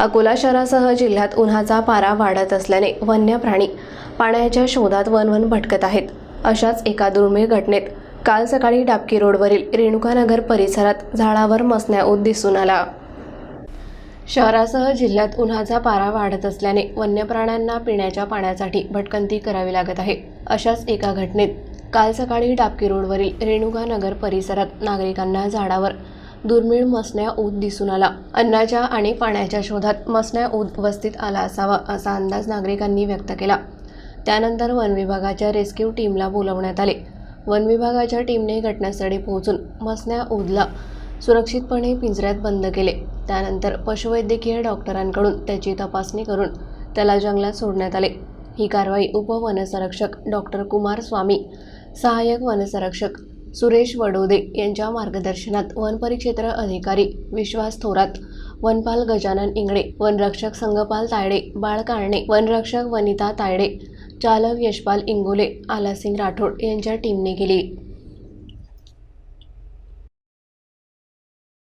अकोला शहरासह जिल्ह्यात उन्हाचा पारा वाढत असल्याने वन्य प्राणी पाण्याच्या शोधात वनवन भटकत आहेत. अशाच एका दुर्मिळ घटनेत काल सकाळी डाबकी रोडवरील रेणुकानगर परिसरात झाडावर मसण्याऊत दिसून आला. शहरासह जिल्ह्यात उन्हाचा पारा वाढत असल्याने वन्य प्राण्यांना पिण्याच्या पाण्यासाठी भटकंती करावी लागत आहे. अशाच एका घटनेत काल सकाळी डाबकी रोडवरील रेणुकानगर परिसरात नागरिकांना झाडावर दुर्मिळ मसण्या ऊद दिसून आला. अन्नाच्या आणि पाण्याच्या शोधात मसण्या ऊत वस्तीत आला असावा असा अंदाज नागरिकांनी व्यक्त केला. त्यानंतर वन विभागाच्या रेस्क्यू टीमला बोलवण्यात आले. वन विभागाच्या टीमने घटनास्थळी पोहोचून मसण्या ऊदला सुरक्षितपणे पिंजऱ्यात बंद केले. त्यानंतर पशुवैद्यकीय डॉक्टरांकडून त्याची तपासणी करून त्याला जंगलात सोडण्यात आले. ही कारवाई उपवनसंरक्षक डॉक्टर कुमार स्वामी सहाय्यक वनसंरक्षक सुरेश वडोदे यांच्या मार्गदर्शनात वनपरिक्षेत्र अधिकारी विश्वास थोरात वनपाल गजानन इंगडे वनरक्षक संगपाल तायडे बाळ काळणे वनरक्षक वनिता तायडे चालक यशपाल इंगोले आलासिंग राठोड यांच्या टीमने केली.